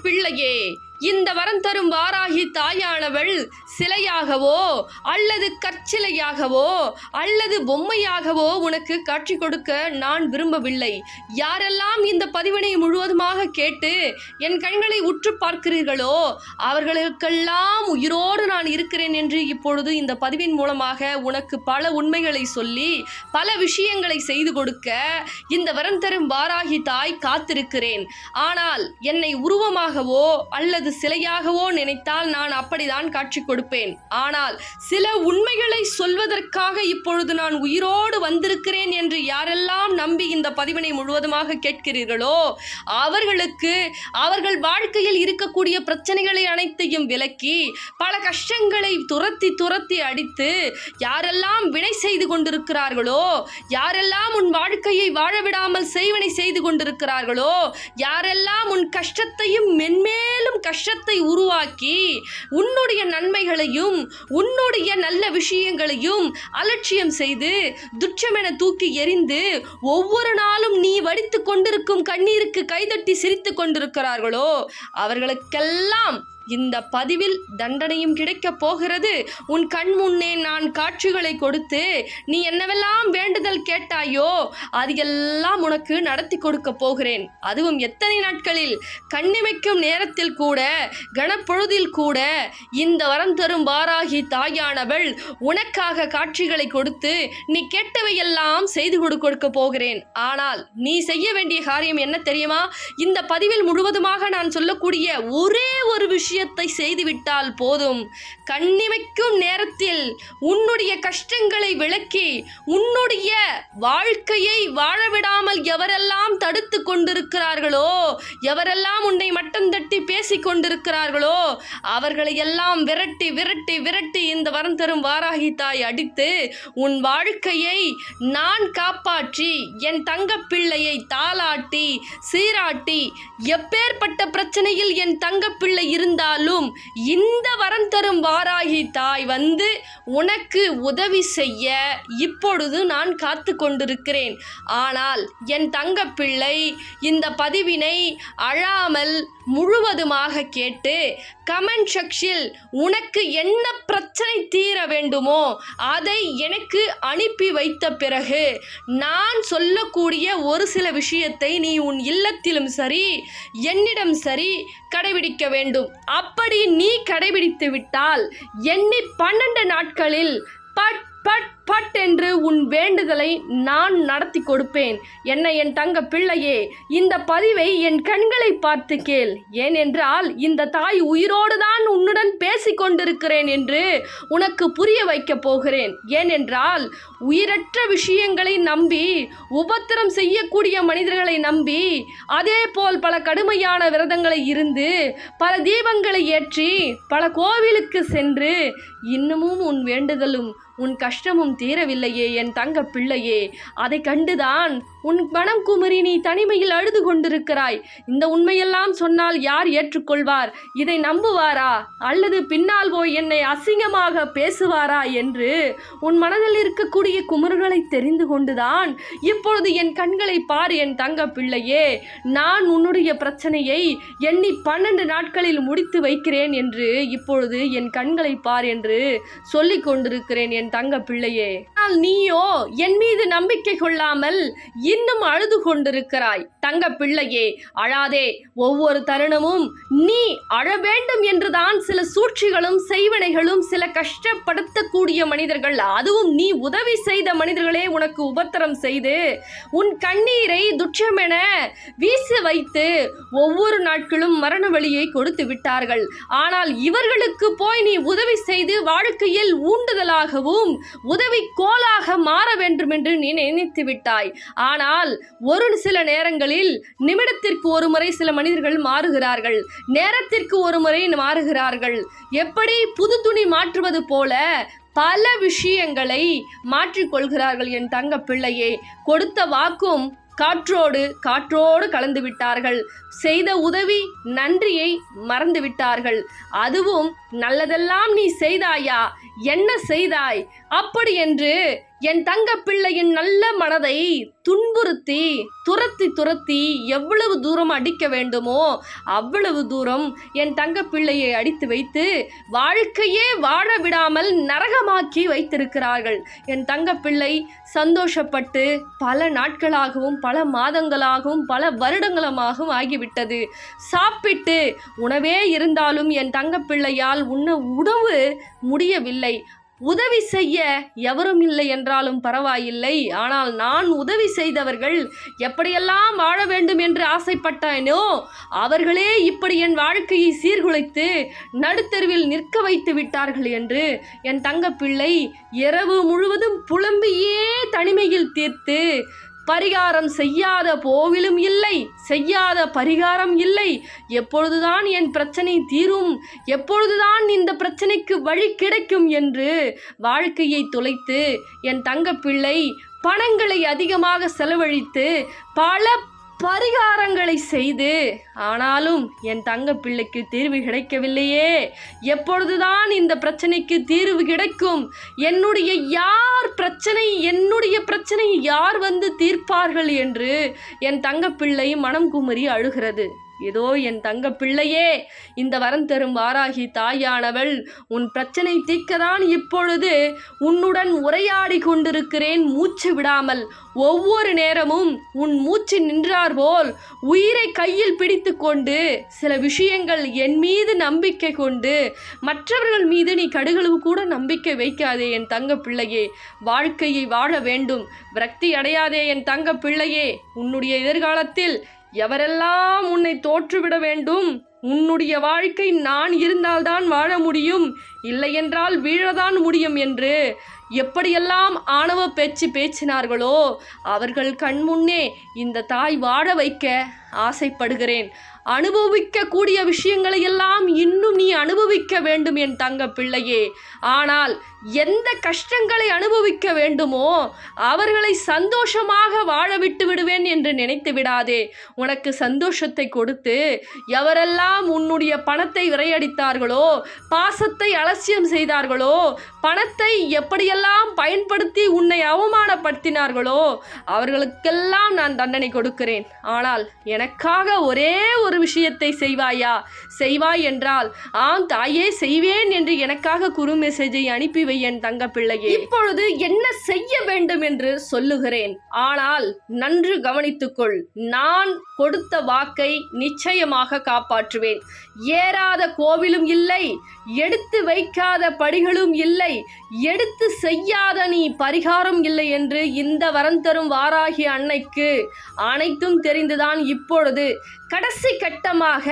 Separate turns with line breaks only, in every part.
பிள்ளையே இந்த வரம் தரும் வாராகி தாயானவள் சிலையாகவோ அல்லது கற்சிலையாகவோ அல்லது பொம்மையாகவோ உனக்கு காட்சி கொடுக்க நான் விரும்பவில்லை. யாரெல்லாம் இந்த பதிவினை முழுவதுமாக கேட்டு என் கண்களை உற்று பார்க்கிறீர்களோ அவர்களுக்கெல்லாம் உயிரோடு நான் இருக்கிறேன் என்று இப்பொழுது இந்த பதிவின் மூலமாக உனக்கு பல உண்மைகளை சொல்லி பல விஷயங்களை செய்து கொடுக்க இந்த வரம் தரும் வாராகி தாய் காத்திருக்கிறேன். ஆனால் என்னை உருவமாகவோ அல்லது சிலையாகவோ நினைத்தால் நான் அப்படிதான் காட்சி கொடுப்பேன். ஆனால் சில உண்மைகளை சொல்வதற்காக இப்பொழுது நான் உயிரோடு வந்திருக்கிறேன் என்று யாரெல்லாம் நம்பி இந்த பதிவினை முழுவதுமாக கேட்கிறீர்களோ அவர்களுக்கு அவர்கள் வாழ்க்கையில் இருக்கக்கூடிய பிரச்சனைகளை அனைத்தையும் விலக்கி பல கஷ்டங்களை துரத்தி துரத்தி அடித்து யாரெல்லாம் வினை செய்து கொண்டிருக்கிறார்களோ யாரெல்லாம் உன் வாழ்க்கையை வாழ விடாமல் செய்வினை செய்து கொண்டிருக்கிறார்களோ யாரெல்லாம் உன் கஷ்டத்தையும் மென்மேலும் கஷ்டத்தை உருவாக்கி உன்னுடைய நன்மைகள் நன்மைகளையும் உன்னுடைய நல்ல விஷயங்களையும் அலட்சியம் செய்து துச்சமென தூக்கி எறிந்து ஒவ்வொரு நாளும் நீ வடித்து கொண்டிருக்கும் கண்ணீருக்கு கைதட்டி சிரித்து கொண்டிருக்கிறார்களோ அவர்களுக்கெல்லாம் இந்த பதிவில் தண்டனையும் கிடைக்கப் போகிறது. உன் கண் முன்னே நான் காட்சிகளை கொடுத்து நீ என்னவெல்லாம் வேண்டுதல் கேட்டாயோ அது எல்லாம் உனக்கு நடத்தி கொடுக்க போகிறேன். அதுவும் எத்தனை நாட்களில்? கண்ணிமைக்கும் நேரத்தில் கூட கனப்பொழுதில் கூட இந்த வரம் தரும் வாராகி தாயானவள் உனக்காக காட்சிகளை கொடுத்து நீ கேட்டவையெல்லாம் செய்து கொடுக்க போகிறேன். ஆனால் நீ செய்ய வேண்டிய காரியம் என்ன தெரியுமா? இந்த பதிவில் முழுவதுமாக நான் சொல்லக்கூடிய ஒரே ஒரு விஷயம் விஷயத்தை செய்துவிட்டால் போதும். கண்ணிமைக்கும் நேரத்தில் உன்னுடைய கஷ்டங்களை விளக்கி உன்னுடைய வாழ்க்கையை வாழவிடாமல் எவரெல்லாம் தடுத்து கொண்டிருக்கிறார்களோ எவரெல்லாம் உன்னை மட்டம் தட்டி பேசி கொண்டிருக்கிறார்களோ அவர்களை எல்லாம் விரட்டி விரட்டி விரட்டி இந்த வரம் தரும் வாராகி தாய் அடித்து உன் வாழ்க்கையை நான் காப்பாற்றி என் தங்க பிள்ளையை தாளாட்டி சீராட்டி எப்பேற்பட்ட பிரச்சனையில் என் தங்கப்பிள்ளை இருந்தாலும் இந்த வரம் தரும் வாராகி தாய் வந்து உனக்கு உதவி செய்ய இப்பொழுது நான் காத்து கொண்டிருக்கிறேன். ஆனால் என் தங்கப்பிள்ளை இந்த பதிவினை அழாமல் முழுவதுமாக கேட்டு கமெண்ட் செக்ஷில் உனக்கு என்ன பிரச்சனை தீர வேண்டுமோ அதை எனக்கு அனுப்பி வைத்த பிறகு நான் சொல்லக்கூடிய ஒரு சில விஷயத்தை நீ உன் இல்லத்திலும் சரி என்னிடம் சரி கடைபிடிக்க வேண்டும். அப்படி நீ கடைபிடித்து விட்டால் எண்ணி பன்னெண்டு நாட்களில் பட் பட் பட் என்று உன் வேண்டுதலை நான் நடத்தி கொடுப்பேன். என்ன என் தங்க பிள்ளையே இந்த பதிவை என் கண்களை பார்த்து கேள். ஏனென்றால் இந்த தாய் உயிரோடு தான் உன்னுடன் பேசிக்கொண்டிருக்கிறேன் என்று உனக்கு புரிய வைக்கப் போகிறேன். ஏனென்றால் உயிரற்ற விஷயங்களை நம்பி உபத்திரம் செய்யக்கூடிய மனிதர்களை நம்பி அதே போல் பல கடுமையான விரதங்களை இருந்து பல தீபங்களை ஏற்றி பல கோவிலுக்கு சென்று இன்னமும் உன் வேண்டுதலும் உன் கஷ்டமும் தீரவில்லையே என் தங்க பிள்ளையே. அதை கண்டுதான் உன் மனம் குமரி நீ தனிமையில் அழுது கொண்டிருக்கிறாய். இந்த உண்மையெல்லாம் சொன்னால் யார் ஏற்றுக்கொள்வார்? இதை நம்புவாரா? அல்லது பின்னால் போய் என்னை அசிங்கமாக பேசுவாரா என்று உன் மனதில் இருக்கக்கூடிய குமுறுகளை தெரிந்து கொண்டுதான் இப்பொழுது என் கண்களை பார் என் தங்க பிள்ளையே. நான் உன்னுடைய பிரச்சனையை எண்ணி பன்னெண்டு நாட்களில் முடித்து வைக்கிறேன் என்று இப்பொழுது என் கண்களை பார் என்று சொல்லிக் கொண்டிருக்கிறேன் என் தங்க பிள்ளையே. ஆனால் நீயோ என் மீது நம்பிக்கை கொள்ளாமல் இன்னும் அழுது கொண்டிருக்கிறாய். தங்க பிள்ளையே அழாதே. ஒவ்வொரு தருணமும் நீ அழ வேண்டும் என்றுதான் சில சூழ்ச்சிகளும் செய்வனைகளும் சில கஷ்டப்படுத்தக்கூடிய மனிதர்கள். அதுவும் நீ உதவி செய்த மனிதர்களே உனக்கு உபத்திரம் செய்து உன் கண்ணீரை துச்சமென வீச வைத்து ஒவ்வொரு நாட்களும் மரண வழியை கொடுத்து விட்டார்கள். ஆனால் இவர்களுக்கு போய் நீ உதவி செய்து வாழ்க்கையில் ஊண்டுதலாகவும் உதவி கோலாக மாற வேண்டும் என்று நீ நினைத்து விட்டாய். ஆனால் ஒரு சில நேரங்களில் நிமிடத்திற்கு ஒரு முறை சில மனிதர்கள் மாறுகிறார்கள். நேரத்திற்கு ஒரு முறை மாறுகிறார்கள். எப்படி புது துணி மாற்றுவது போல பல விஷயங்களை மாற்றிக்கொள்கிறார்கள் என் தங்க பிள்ளையே கொடுத்த வாக்கும் காற்றோடு காற்றோடு கலந்து விட்டார்கள். செய்த உதவி நன்றியை மறந்து விட்டார்கள். அதுவும் நல்லதெல்லாம் நீ செய்தாயா? என்ன செய்தாய்? அப்படி என்று என் தங்க பிள்ளையின் நல்ல மனதை துன்புறுத்தி துரத்தி துரத்தி எவ்வளவு தூரம் அடிக்க வேண்டுமோ அவ்வளவு தூரம் என் தங்க பிள்ளையை அடித்து வைத்து வாழ்க்கையே வாழ விடாமல் நரகமாக்கி வைத்திருக்கிறார்கள். என் தங்க பிள்ளை சந்தோஷப்பட்டு பல நாட்களாகவும் பல மாதங்களாகவும் பல வருடங்களுமாகவும் ஆகிவிட்டது. சாப்பிட்டு உணவே இருந்தாலும் என் தங்க பிள்ளையால் உண்ண உணவு முடியவில்லை. உதவி செய்ய எவரும் இல்லை என்றாலும் பரவாயில்லை. ஆனால் நான் உதவி செய்தவர்கள் எப்படியெல்லாம் வாழ வேண்டும் என்று ஆசைப்பட்டானோ அவர்களே இப்படி என் வாழ்க்கையை சீர்குலைத்து நடுத்தெருவில் நிற்க வைத்து விட்டார்கள் என்று என் தங்கப்பிள்ளை இரவு முழுவதும் புலம்பியே தனிமையில் தீர்த்து பரிகாரம் செய்யாத போவிலும் இல்லை செய்யாத பரிகாரம் இல்லை. எப்பொழுதுதான் என் பிரச்சனை தீரும் எப்பொழுதுதான் இந்த பிரச்சனைக்கு வழி கிடைக்கும் என்று வாழ்க்கையை தொலைத்து என் தங்கப்பிள்ளை பணங்களை அதிகமாக செலவழித்து பல பரிகாரங்களை செய்து ஆனாலும் என் தங்க பிள்ளைக்கு தீர்வு கிடைக்கவில்லையே. எப்பொழுதுதான் இந்த பிரச்சனைக்கு தீர்வு கிடைக்கும்? என்னுடைய யார் பிரச்சனை என்னுடைய பிரச்சனை யார் வந்து தீர்ப்பார்கள் என்று என் தங்க பிள்ளை மனம் குமரி அழுகிறது. ஏதோ என் தங்க பிள்ளையே இந்த வரம் தரும் வாராகி தாயானவள் உன் பிரச்சனை தீர்க்கதான் இப்பொழுது உன்னுடன் உரையாடி கொண்டிருக்கிறேன் மூச்சு விடாமல். ஒவ்வொரு நேரமும் உன் மூச்சு நின்றார் போல் உயிரை கையில் பிடித்து கொண்டு சில விஷயங்கள் என் மீது நம்பிக்கை கொண்டு மற்றவர்கள் மீது நீ கடுகளவு கூட நம்பிக்கை வைக்காதே என் தங்க பிள்ளையே. வாழ்க்கையை வாழ வேண்டும் விரக்தி அடையாதே என் தங்க பிள்ளையே. உன்னுடைய எதிர்காலத்தில் எவரெல்லாம் உன்னை தோற்றுவிட வேண்டும்? உன்னுடைய வாழ்க்கை நான் இருந்தால்தான் வாழ முடியும். இல்லையென்றால் வீழதான் முடியும் என்று. எப்படியெல்லாம் ஆணவ பேச்சு பேச்சினார்களோ அவர்கள் கண்முன்னே இந்த தாய் வாழ வைக்க ஆசைப்படுகிறேன். அனுபவிக்கக்கூடிய விஷயங்களை எல்லாம் இன்னும் நீ அனுபவிக்க வேண்டும் என் தங்க பிள்ளையே. ஆனால் எந்த கஷ்டங்களை அனுபவிக்க வேண்டுமோ அவர்களை சந்தோஷமாக வாழ விட்டு விடுவேன் என்று நினைத்து விடாதே. உனக்கு சந்தோஷத்தை கொடுத்து எவரெல்லாம் உன்னுடைய பணத்தை விரையடித்தார்களோ பாசத்தை அலட்சியம் செய்தார்களோ பணத்தை எப்படியெல்லாம் பயன்படுத்தி உன்னை அவமானப்படுத்தினார்களோ அவர்களுக்கெல்லாம் நான் தண்டனை கொடுக்கிறேன். ஆனால் எனக்காக ஒரே ஒரு விஷயத்தை செய்வாயா? செய்வாய் என்றால் ஆம் தாயே செய்வேன் என்று எனக்காக குறு மெசேஜை அனுப்பி வை என் தங்க பிள்ளையே. இப்பொழுது என்ன செய்ய வேண்டும் என்று சொல்லுகிறேன். ஆனால் நன்று கவனித்துக்கொள் நான் கொடுத்த வாக்கை நிச்சயமாக காப்பாற்றுவேன். ஏறாத கோவிலும் இல்லை எடுத்து வைக்காத படிகளும் இல்லை எடுத்து செய்யாத நீ பரிகாரம் இல்லை என்று இந்த வரம் தரும் வாராகி அன்னைக்கு அனைத்தும் தெரிந்துதான் இப்பொழுது கடைசி கட்டமாக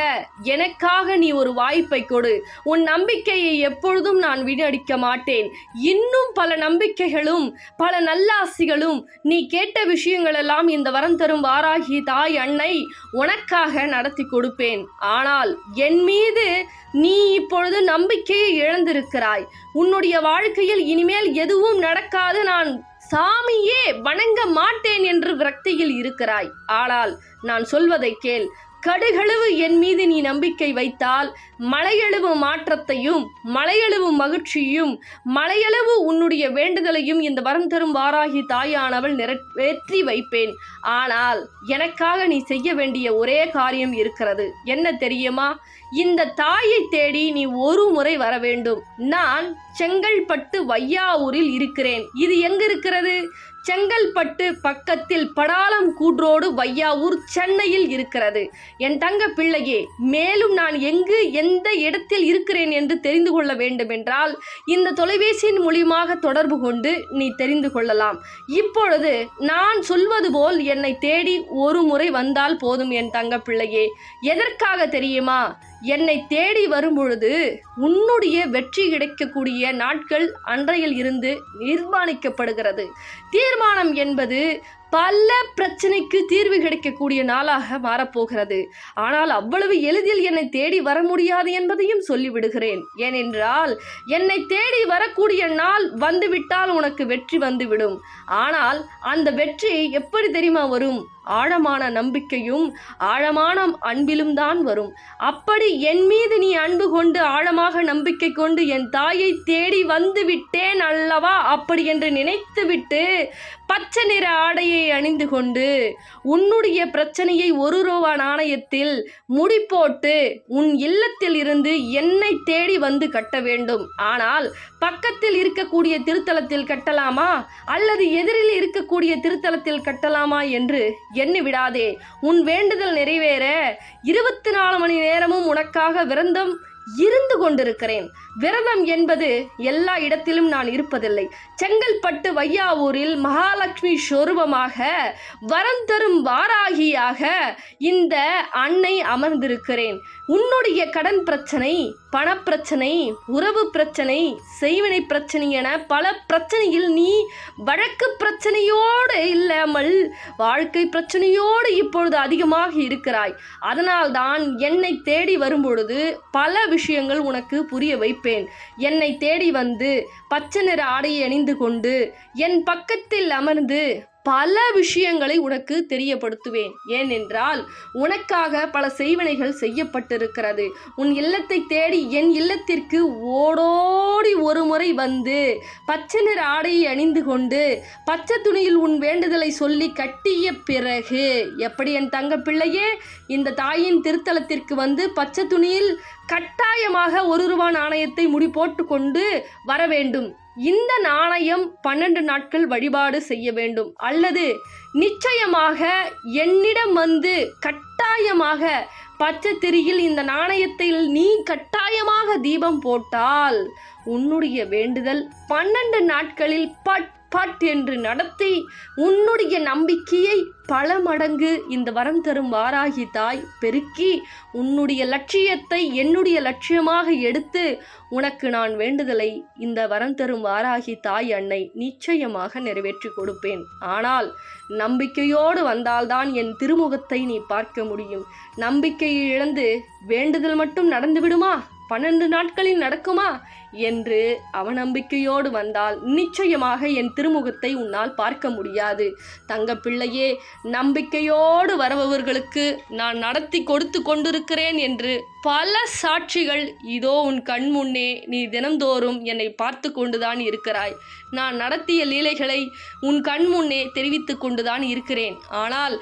எனக்காக நீ ஒரு வாய்ப்பை கொடு. உன் நம்பிக்கையை எப்பொழுதும் நான் வீணடிக்க மாட்டேன். இன்னும் பல நம்பிக்கைகளும் பல நல்லாசிகளும் நீ கேட்ட விஷயங்களெல்லாம் இந்த வரம் தரும் வாராகி தாய் அன்னை உனக்காக நடத்தி கொடுப்பேன். ஆனால் என் மீது நீ இப்பொழுது நம்பிக்கையை இழந்திருக்கிறாய். உன்னுடைய வாழ்க்கையில் இனிமேல் எதுவும் நடக்காது நான் சாமியே வணங்க மாட்டேன் என்று விரக்தியில் இருக்கிறாய். ஆனால் நான் சொல்வதை கேள் கடுகளவு என் மீது நீ நம்பிக்கை வைத்தால் மலையளவு மாற்றத்தையும் மலையளவு மகிழ்ச்சியும் மலையளவு உன்னுடைய வேண்டுதலையும் இந்த வரம் தரும் வாராகி தாயானவள் நிறைவேற்றி வைப்பேன். ஆனால் எனக்காக நீ செய்ய வேண்டிய ஒரே காரியம் இருக்கிறது. என்ன தெரியுமா? இந்த தாயை தேடி நீ ஒரு முறை வர வேண்டும். நான் செங்கல்பட்டு வையாவூரில் இருக்கிறேன். இது எங்க இருக்கிறது செங்கல்பட்டு பக்கத்தில் படாலம் கூற்றோடு வையாவூர் சென்னையில் இருக்கிறது. என் தங்க பிள்ளையே மேலும் நான் எங்கு எந்த இடத்தில் இருக்கிறேன் என்று தெரிந்து கொள்ள வேண்டுமென்றால் இந்த தொலைபேசியின் மூலியமாக தொடர்பு கொண்டு நீ தெரிந்து கொள்ளலாம். இப்பொழுது நான் சொல்வது போல் என்னை தேடி ஒரு முறை வந்தால் போதும் என் தங்க பிள்ளையே. எதற்காக தெரியுமா? என்னை தேடி வரும்பொழுது உன்னுடைய வெற்றி கிடைக்கக்கூடிய நாட்கள் அன்றையில் இருந்து நிர்மாணிக்கப்படுகிறது. தீர்மானம் என்பது பல பிரச்சனைக்கு தீர்வு கிடைக்கக்கூடிய நாளாக மாறப்போகிறது. ஆனால் அவ்வளவு எளிதில் என்னை தேடி வர முடியாது என்பதையும் சொல்லிவிடுகிறேன். ஏனென்றால் என்னை தேடி வரக்கூடிய நாள் வந்துவிட்டால் உனக்கு வெற்றி வந்துவிடும். ஆனால் அந்த வெற்றி எப்படி தெரியுமா வரும்? ஆழமான நம்பிக்கையும் ஆழமான அன்பிலும் தான் வரும். அப்படி என் மீது நீ அன்பு கொண்டு ஆழமாக நம்பிக்கை கொண்டு என் தாயை தேடி வந்து விட்டேன் அல்லவா? அப்படி என்று நினைத்துவிட்டு பச்சை நிற ஆடையை அணிந்து கொண்டு உன்னுடைய பிரச்சனையை ஒரு ரூபா நாணயத்தில் முடி போட்டு உன் இல்லத்தில் இருந்து என்னை தேடி வந்து கட்ட வேண்டும். ஆனால் பக்கத்தில் இருக்கக்கூடிய திருத்தலத்தில் கட்டலாமா? அல்லது எதிரில் இருக்கக்கூடிய திருத்தலத்தில் கட்டலாமா என்று எண்ணி விடாதே. உன் வேண்டுதல் நிறைவேற. இருபத்தி நாலு மணி நேரமும் உனக்காக விரந்தம் இருந்து கொண்டிருக்கிறேன். விரதம் என்பது எல்லா இடத்திலும் நான் இருப்பதில்லை. செங்கல்பட்டு வையாவூரில் மகாலட்சுமி சொரூபமாக வரம் தரும் வாராகியாக இந்த அன்னை அமர்ந்திருக்கிறேன். உன்னுடைய கடன் பிரச்சனை பணப்பிரச்சனை உறவு பிரச்சனை செய்வினை பிரச்சனை என பல பிரச்சனையில் நீ வழக்கு பிரச்சனையோடு இல்லாமல் வாழ்க்கை பிரச்சனையோடு இப்பொழுது அதிகமாக இருக்கிறாய். அதனால்தான் என்னை தேடி வரும்பொழுது பல விஷயங்கள் உனக்கு புரிய வைப்பேன். என்னை தேடி வந்து பச்சை நிற ஆடையை அணிந்து கொண்டு என் பக்கத்தில் அமர்ந்து பல விஷயங்களை உனக்கு தெரியப்படுத்துவேன். ஏனென்றால் உனக்காக பல செய்வனைகள் செய்யப்பட்டிருக்கிறது. உன் இல்லத்தை தேடி என் இல்லத்திற்கு ஓடோடி ஒரு முறை வந்து பச்சை நிற ஆடையை அணிந்து கொண்டு பச்சை துணியில் உன் வேண்டுதலை சொல்லி கட்டிய பிறகு எப்படி என் தங்க பிள்ளையே இந்த தாயின் திருத்தலத்திற்கு வந்து பச்சை துணியில் கட்டாயமாக ஒரு ரூபா நாணயத்தை முடி போட்டுக்கொண்டு வர வேண்டும். இந்த நாணயம் பன்னெண்டு நாட்கள் வழிபாடு செய்ய வேண்டும். அல்லது நிச்சயமாக என்னிடம் வந்து கட்டாயமாக பச்சை திரியில் இந்த நாணயத்தில் நீ கட்டாயமாக தீபம் போட்டால் உன்னுடைய வேண்டுதல் பன்னெண்டு நாட்களில் பட் பட் என்று நடத்தி உன்னுடைய நம்பிக்கையை பல மடங்கு இந்த வரம் தரும் வாராகி தாய் பெருக்கி உன்னுடைய லட்சியத்தை என்னுடைய லட்சியமாக எடுத்து உனக்கு நான் வேண்டுதலை இந்த வரம் தரும் வாராகி தாய் அன்னை நிச்சயமாக நிறைவேற்றி கொடுப்பேன். ஆனால் நம்பிக்கையோடு வந்தால்தான் என் திருமுகத்தை நீ பார்க்க முடியும். நம்பிக்கையை இழந்து வேண்டுதல் மட்டும் நடந்து விடுமா பன்னெண்டு நாட்களில் நடக்குமா? என்று அவநம்பிக்கையோடு வந்தால் நிச்சயமாக என் திருமுகத்தை உன்னால் பார்க்க முடியாது. தங்க பிள்ளையே நம்பிக்கையோடு வருபவர்களுக்கு நான் நடத்தி கொடுத்து கொண்டிருக்கிறேன் என்று பல சாட்சிகள் இதோ உன் கண் முன்னே நீ தினந்தோறும் என்னை பார்த்து கொண்டுதான் இருக்கிறாய். நான் நடத்திய லீலைகளை உன் கண் முன்னே தெரிவித்து கொண்டுதான் இருக்கிறேன். ஆனால்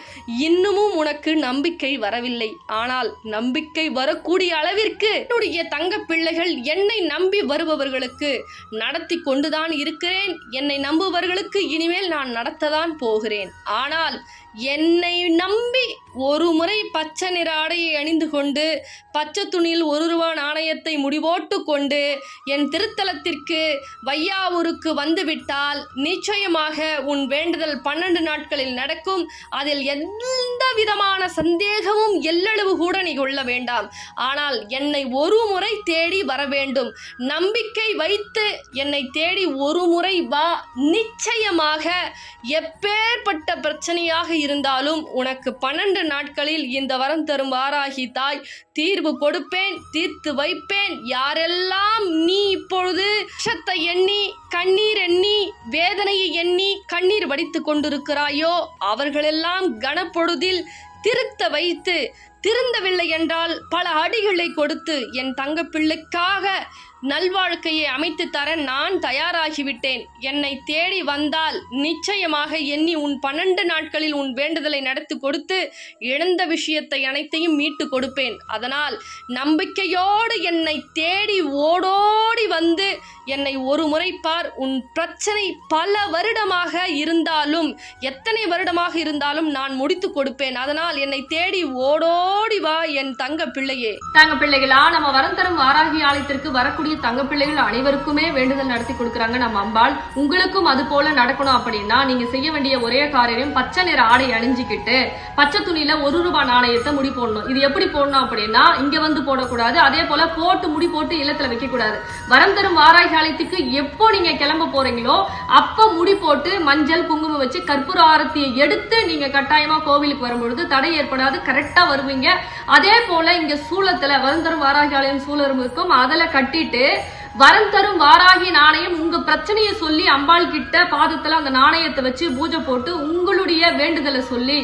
இன்னமும் உனக்கு நம்பிக்கை வரவில்லை. ஆனால் நம்பிக்கை வரக்கூடிய அளவிற்கு என்னுடைய தங்க பிள்ளைகள் என்னை நம்பி வருபவர்களுக்கு நடத்தி கொண்டுதான் இருக்கிறேன். என்னை நம்புபவர்களுக்கு இனிமேல் நான் நடத்ததான் போகிறேன். ஆனால் என்னை நம்பி ஒரு முறை பச்சை நிற ஆடையை அணிந்து கொண்டு பச்சை துணியில் ஒரு ரூபா நாணயத்தை முடிவோட்டு கொண்டு என் திருத்தலத்திற்கு வையாவூருக்கு வந்துவிட்டால் நிச்சயமாக உன் வேண்டுதல் பன்னெண்டு நாட்களில் நடக்கும். அதில் எந்த விதமான சந்தேகமும் எல்லளவு கூட நீ கொள்ள வேண்டாம். ஆனால் என்னை ஒரு முறை தேடி வர வேண்டும். நம்பிக்கை வைத்து என்னை தேடி ஒரு முறை வா. நிச்சயமாக எப்பேற்பட்ட பிரச்சனையாக இருந்தாலும் உனக்கு பன்னெண்டு நாட்களில் இந்த வரம் தரும் வாராகி தாய் தீர்வு கொடுப்பேன் தீர்த்து வைப்பேன். யாரெல்லாம் நீ இப்பொழுது விஷத்தை எண்ணி கண்ணீர் எண்ணி வேதனையை எண்ணி கண்ணீர் வடித்து கொண்டிருக்கிறாயோ அவர்களெல்லாம் கனப்பொழுதில் திருத்த வைத்து திருந்தவில்லை என்றால் பல அடிகளை கொடுத்து என் தங்கப்பிள்ளைக்காக நல்வாழ்க்கையை அமைத்து தர நான் தயாராகிவிட்டேன். என்னை தேடி வந்தால் நிச்சயமாக எண்ணி உன் பன்னெண்டு நாட்களில் உன் வேண்டுதலை நடத்தி கொடுத்து இழந்த விஷயத்தை அனைத்தையும் மீட்டு கொடுப்பேன். அதனால் நம்பிக்கையோடு என்னை தேடி ஓடோடி வந்து என்னை ஒரு முறை பார். உன் பிரச்சனை பல வருடமாக இருந்தாலும் எத்தனை வருடமாக இருந்தாலும் நான் முடித்து கொடுப்பேன். அதனால் என்னை தேடி ஓடோடி வா என் தங்க பிள்ளையே
தங்க பிள்ளைகளா நம்ம வரம் தரும் ஆலயத்திற்கு வரக்கூடிய
வரக்கூடிய தங்க பிள்ளைகள் அனைவருக்குமே வேண்டுதல் நடத்தி கொடுக்குறாங்க நம்ம அம்பாள். உங்களுக்கும் அது போல நடக்கணும் அப்படின்னா நீங்க செய்ய வேண்டிய ஒரே காரியம் பச்சை நிற ஆடை அணிஞ்சிக்கிட்டு பச்சை துணியில ஒரு ரூபாய் நாணயத்தை முடி போடணும். இது எப்படி போடணும் அப்படின்னா இங்க வந்து போடக்கூடாது அதே போல போட்டு முடி போட்டு இல்லத்துல வைக்க கூடாது வரம் தரும் வாராகி ஆலயத்துக்கு எப்போ நீங்க கிளம்ப போறீங்களோ அப்ப முடி போட்டு மஞ்சள் குங்குமம் வச்சு கற்பூர ஆரத்தியை எடுத்து நீங்க கட்டாயமா கோவிலுக்கு வரும்பொழுது தடை ஏற்படாது கரெக்டா வருவீங்க. அதே போல இங்க சூளத்துல வருந்தரும் தரும் வாராகி ஆலயம் சூழலும் இருக்கும். அதுல கட்டிட்டு வரம் தரும் வாராகி நாணயம் உங்க பிரச்சனையை சொல்லி அம்பாள் கிட்ட பாதத்துல அந்த நாணயத்தை வச்சு பூஜை போட்டு உங்களுடைய வேண்டுதலை சொல்லி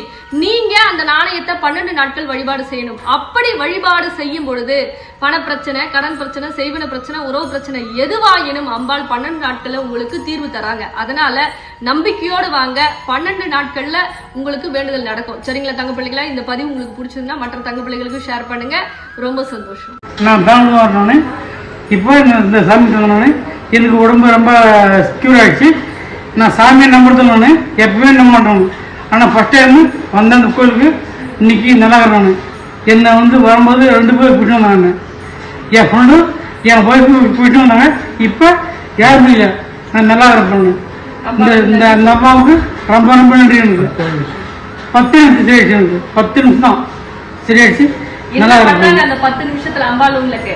நீங்க அந்த நாணயத்தை பன்னெண்டு நாட்கள் வழிபாடு செய்யணும். அப்படி வழிபாடு செய்யும் பொழுது பண பிரச்சனை கடன் பிரச்சனை செய்வன பிரச்சனை உறவு பிரச்சனை எதுவாயினும் அம்பாள் பன்னெண்டு நாட்கள்ல உங்களுக்கு தீர்வு தராங்க. அதனால நம்பிக்கையோடு வாங்க. பன்னெண்டு நாட்கள்ல உங்களுக்கு வேண்டுதல் நடக்கும். சரிங்களா தங்க பிள்ளைகளா? இந்த பதிவு உங்களுக்கு பிடிச்சிருந்தா மற்ற தங்க பிள்ளைகளுக்கு ஷேர் பண்ணுங்க. ரொம்ப சந்தோஷம்.
நான் பெங்களூர் இப்போ இந்த- சாமி சொன்னோன்னே எனக்கு உடம்பு ரொம்ப க்யூர் ஆகிடுச்சு நான் சாமியை நம்புறதில்ல நான். எப்பவுமே நம்ப மாட்டேன் ஆனால் ஃபஸ்ட் டைம் வந்த அந்த கோயிலுக்கு இன்னைக்கு நல்லா இருக்கிறானு என்னை வந்து வரும்போது ரெண்டு பேர் போயிட்டு வந்தாங்க. என் ஃப்ரெண்டு என் ஒய்ஃபு போயிட்டு வந்தாங்க. இப்போ யாருமே இல்லை. நான் நல்லா இருப்பேன் இந்த இந்த அந்த அம்மாவுக்கு ரொம்ப ரொம்ப நன்றி எனக்கு. பத்து நிமிஷம் சரியாயிடுச்சு எனக்கு. பத்து நிமிஷம் தான். சரியாயிடுச்சு நல்லா இருப்பேன்
அந்த பத்து நிமிஷத்துல அம்பாள் உங்களுக்கு?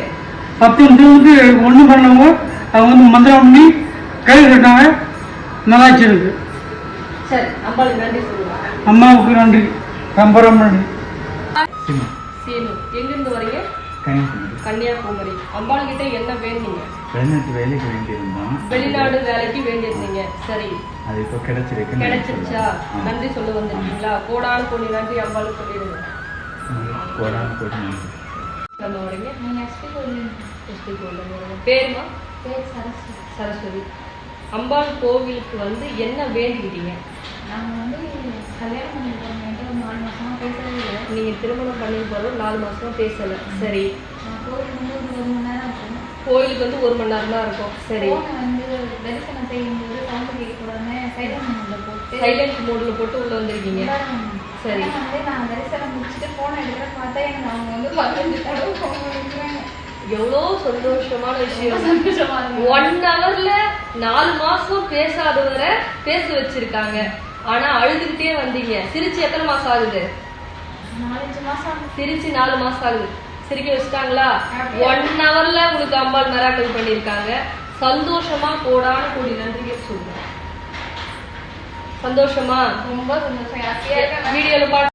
பத்து வந்து ஒன்றும் பண்ணவங்க அவங்க வந்து மந்திரம் பண்ணி கை கட்டாங்க நல்லாச்சு இருக்கு
சரி அம்பாளுக்கு நன்றி சொல்லுங்க.
அம்மாவுக்கு நன்றி. ரொம்ப ரொம்ப நன்றி
எங்கிருந்து வரீங்க?
கன்னியாகுமரி.
அம்பாள் கிட்ட என்ன வேண்டீங்க?
வெளிநாட்டு வேலைக்கு வேண்டியிருந்தோம்.
வெளிநாடு வேலைக்கு வேண்டியிருந்தீங்க. சரி.
அது இப்போ கிடைச்சிருக்கு.
கிடைச்சிருச்சா? நன்றி சொல்ல வந்திருக்கீங்களா? கோடான கோடி நன்றி அம்பாளுக்கு சொல்லிடுங்க.
நன்றி.
நம்ம வரீங்க
நீங்க எஸ்பி
கோல்டன் பேருமா
பேர் சரஸ்வதி.
சரஸ்வதி. அம்பாள் கோவிலுக்கு வந்து என்ன வேண்டிக்கிட்டீங்க?
நாங்க வந்து கல்யாணம் ஒரு நாலு பேசவே இல்லை.
நீங்க திருமணம் பண்ணி போறோம் நாலு மாசமா பேசல. சரி.
நான் கோயில் வந்து ஒரு ஒரு மணி நேரம் இருக்கும்.
கோயிலுக்கு வந்து ஒரு மணி நேரம் தான் இருக்கும். சரி.
வந்து தரிசனம் செய்யும்போது சவுண்டு கேட்கக்கூடாதுன்னு சைலண்ட் மோட்ல போட்டு
சைலண்ட் மோட்ல போட்டு உள்ள வந்திருக்கீங்க. சரி.
வந்து நான் தரிசனம் முடிச்சுட்டு போனை எடுக்கிறேன் பார்த்தா எனக்கு அவங்க வந்து பதினஞ்சு தடவை ஃபோன் பண்ணிக்கிறாங்க
எவ்வளோ சந்தோஷமான விஷயம். ஒன் ஹவர்ல நாலு மாசம் பேசாதவரை பேச வச்சிருக்காங்க. ஆனா அழுதுகிட்டே வந்தீங்க. சிரிச்சு எத்தனை மாசம் ஆகுது?
நாலஞ்சு மாசம்
சிரிச்சு நாலு மாசம் ஆகுது. சிரிக்க வச்சுட்டாங்களா? ஒன் ஹவர்ல உங்களுக்கு அம்பாள் மெராக்கல் பண்ணியிருக்காங்க. சந்தோஷமா கோடான கோடி நன்றிகள் சொல்றேன். சந்தோஷமா?
ரொம்ப சந்தோஷம்.
வீடியோல பாட்டு